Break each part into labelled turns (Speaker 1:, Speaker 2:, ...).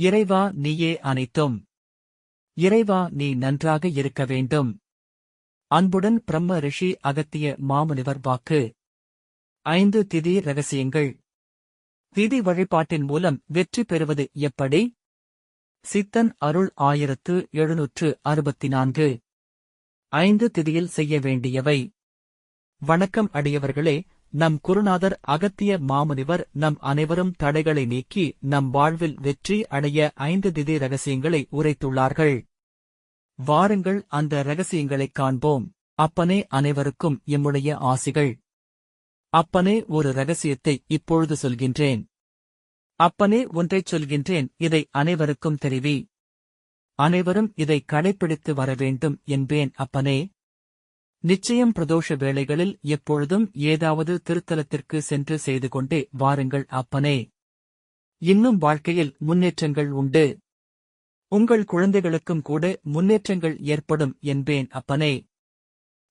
Speaker 1: இறைவா நீயே அனைத்தும். இறைவா நீ நன்றாக இருக்க வேண்டும். அன்புடன் பிரம்ம ரிஷி அகத்திய மாமுனிவர் வாக்கு. ஐந்து திதி ரகசியங்கள். திதி வழிபாட்டின் மூலம் வெற்றி பெறுவது எப்படி? சித்தன் அருள் ஆயிரத்து எழுநூற்று அறுபத்தி நான்கு ஐந்து திதியில் செய்ய வேண்டியவை. வணக்கம் அடியவர்களே. நம் குருநாதர் அகத்திய மாமுனிவர் நம் அனைவரும் தடைகளை நீக்கி நம் வாழ்வில் வெற்றி அடைய ஐந்து திதி ரகசியங்களை உரைத்துள்ளார்கள். வாருங்கள் அந்த ரகசியங்களைக் காண்போம். அப்பனே அனைவருக்கும் எம்முடைய ஆசிகள். அப்பனே ஒரு ரகசியத்தை இப்பொழுது சொல்கின்றேன். அப்பனே ஒன்றைச் சொல்கின்றேன் இதை அனைவருக்கும் தெரிவி. அனைவரும் இதை கடைப்பிடித்து வர வேண்டும் என்பேன் அப்பனே. நிச்சயம் பிரதோஷ வேளைகளில் எப்பொழுதும் ஏதாவது திருத்தலத்திற்கு சென்று செய்து கொண்டே வாருங்கள் அப்பனே. இன்னும் வாழ்க்கையில் முன்னேற்றங்கள் உண்டு. உங்கள் குழந்தைகளுக்கும் கூட முன்னேற்றங்கள் ஏற்படும் என்பேன் அப்பனே.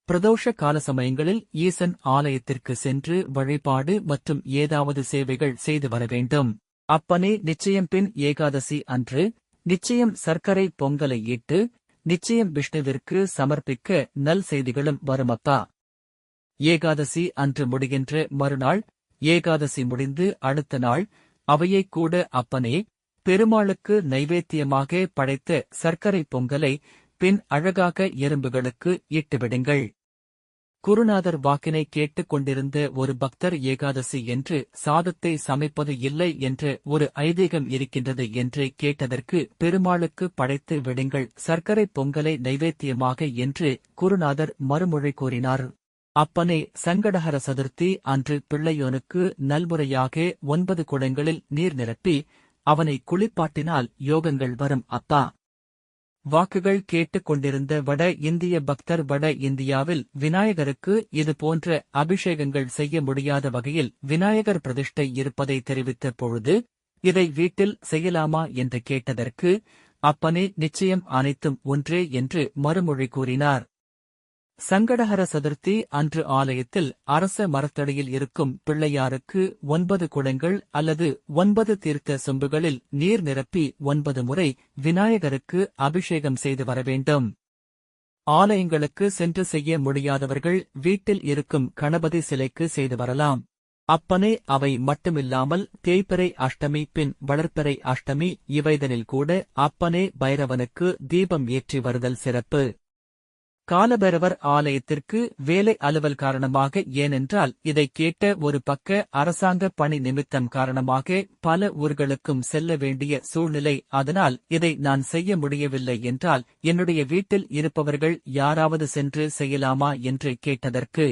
Speaker 1: பிரதோஷ கால சமயங்களில் ஈசன் ஆலயத்திற்கு சென்று வழிபாடு மற்றும் ஏதாவது சேவைகள் செய்து வர வேண்டும். அப்பனே நிச்சயம் பின் ஏகாதசி அன்று நிச்சயம் சர்க்கரை பொங்கலை இட்டு நிச்சயம் விஷ்ணுவிற்கு சமர்ப்பிக்க நல் செய்திகளும் வருமப்பா ஏகாதசி அன்று முடிகின்ற மறுநாள் ஏகாதசி முடிந்து அடுத்த நாள் அவையைக் கூட அப்பனே பெருமாளுக்கு நைவேத்தியமாக படைத்த சர்க்கரை பொங்கலை பின் அழகாக எறும்புகளுக்கு இட்டுவிடுங்கள் குருநாதர் வாக்கினை கேட்டுக் கொண்டிருந்த ஒரு பக்தர் ஏகாதசி என்று சாதத்தை சமைப்பது இல்லை என்று ஒரு ஐதீகம் இருக்கின்றது என்று கேட்டதற்கு பெருமாளுக்கு படைத்து விடுங்கள் சர்க்கரை பொங்கலை நைவேத்தியமாக என்று குருநாதர் மறுமொழி கூறினார். அப்பனே சங்கடஹர சதுர்த்தி அன்று பிள்ளையோனுக்கு நல்முறையாக ஒன்பது குடங்களில் நீர் நிரப்பி அவனை குளிப்பாட்டினால் யோகங்கள் வரும் அப்பா. வாக்குகள் கேட்டுக் கொண்டிருந்த வட இந்திய பக்தர் வட இந்தியாவில் விநாயகருக்கு இதுபோன்ற அபிஷேகங்கள் செய்ய முடியாத வகையில் விநாயகர் பிரதிஷ்டை இருப்பதை தெரிவித்த பொழுது இதை வீட்டில் செய்யலாமா? என்று கேட்டதற்கு அப்பனே நிச்சயம் அனைத்தும் ஒன்றே என்று மறுமொழி கூறினார். சங்கடஹர சதுர்த்தி அன்று ஆலயத்தில் அரச மரத்தடியில் இருக்கும் பிள்ளையாருக்கு ஒன்பது குடங்கள் அல்லது ஒன்பது தீர்த்த சொம்புகளில் நீர் நிரப்பி ஒன்பது முறை விநாயகருக்கு அபிஷேகம் செய்து வர வேண்டும் ஆலயங்களுக்கு சென்று செய்ய முடியாதவர்கள் வீட்டில் இருக்கும் கணபதி சிலைக்கு செய்து வரலாம். அப்பனே அவை மட்டுமில்லாமல் தேய்பிறை அஷ்டமி பின் வளர்ப்பிறை அஷ்டமி இவைதனில் கூட அப்பனே பைரவனுக்கு தீபம் ஏற்றி வருதல் சிறப்பு. காலபைரவர் ஆலயத்திற்கு வேலை அலுவல் காரணமாக ஏனென்றால் இதை கேட்ட ஒரு பக்க அரசாங்க பணி நிமித்தம் காரணமாக பல ஊர்களுக்கும் செல்ல வேண்டிய சூழ்நிலை. அதனால் இதை நான் செய்ய முடியவில்லை என்றால் என்னுடைய வீட்டில் இருப்பவர்கள் யாராவது சென்று செய்யலாமா என்று கேட்டதற்கு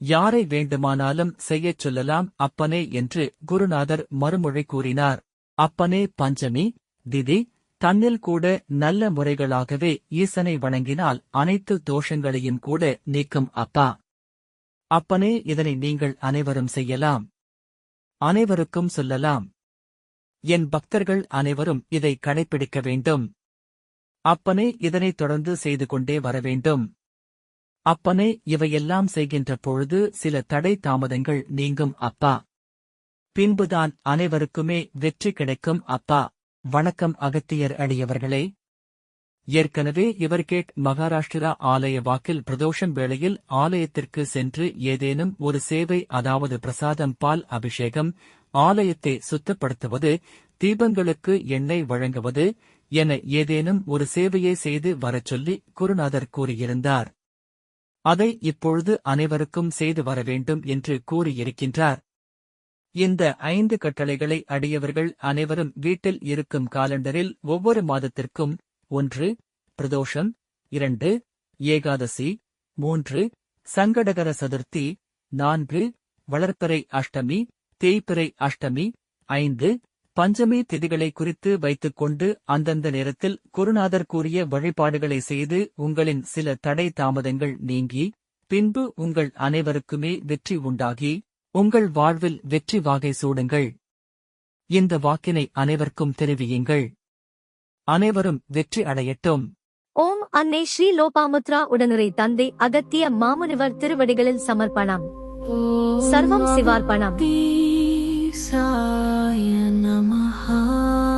Speaker 1: யாரை வேண்டுமானாலும் செய்யச் சொல்லலாம் அப்பனே என்று குருநாதர் மறுமொழி கூறினார். அப்பனே பஞ்சமி திதி தன்னில் கூட நல்ல முறைகளாகவே ஈசனை வணங்கினால் அனைத்து தோஷங்களையும் கூட நீக்கும் அப்பா. அப்பனே இதனை நீங்கள் அனைவரும் செய்யலாம். அனைவருக்கும் சொல்லலாம். என் பக்தர்கள் அனைவரும் இதை கடைப்பிடிக்க வேண்டும். அப்பனே இதனைத் தொடர்ந்து செய்து கொண்டே வர வேண்டும். அப்பனே இவையெல்லாம் செய்கின்ற பொழுது சில தடை தாமதங்கள் நீங்கும் அப்பா. பின்புதான் அனைவருக்குமே வெற்றி கிடைக்கும் அப்பா. வணக்கம் அகத்தியர் அடியவர்களே. ஏற்கனவே இவர்கேட் மகாராஷ்டிரா ஆலய வாக்கில் பிரதோஷம் வேளையில் ஆலயத்திற்கு சென்று ஏதேனும் ஒரு சேவை அதாவது பிரசாதம் பால் அபிஷேகம் ஆலயத்தை சுத்தப்படுத்துவது தீபங்களுக்கு எண்ணெய் வழங்குவது என ஏதேனும் ஒரு சேவையை செய்து வரச் சொல்லி குருநாதர் கூறியிருந்தார். அதை இப்பொழுது அனைவருக்கும் செய்து வர வேண்டும் என்று கூறியிருக்கின்றார். இந்த ஐந்து கட்டளைகளை அடியவர்கள் அனைவரும் வீட்டில் இருக்கும் காலண்டரில் ஒவ்வொரு மாதத்திற்கும் ஒன்று பிரதோஷம் இரண்டு ஏகாதசி மூன்று சங்கடகர சதுர்த்தி நான்கு வளர்ப்பறை அஷ்டமி தேய்பிறை அஷ்டமி ஐந்து பஞ்சமி திதிகளை குறித்து வைத்துக் கொண்டு அந்தந்த நேரத்தில் குருநாதர் கூறிய வழிபாடுகளை செய்து உங்களின் சில தடை தாமதங்கள் நீங்கி பின்பு உங்கள் அனைவருக்குமே வெற்றி உண்டாகி உங்கள் வாழ்வில் வெற்றி வாகை சூடுங்கள். இந்த வாக்கினை அனைவருக்கும் தெரிவியுங்கள். அனைவரும் வெற்றி அடையட்டும்.
Speaker 2: ஓம் அன்னை ஸ்ரீ லோபாமுத்ரா உடனுரை தந்தை அகத்திய மாமுனிவர் திருவடிகளில் சமர்ப்பணம்.
Speaker 3: சர்வம்
Speaker 2: சிவார்ப்பணம்.
Speaker 3: சிவார்ப்பணம். நமஹா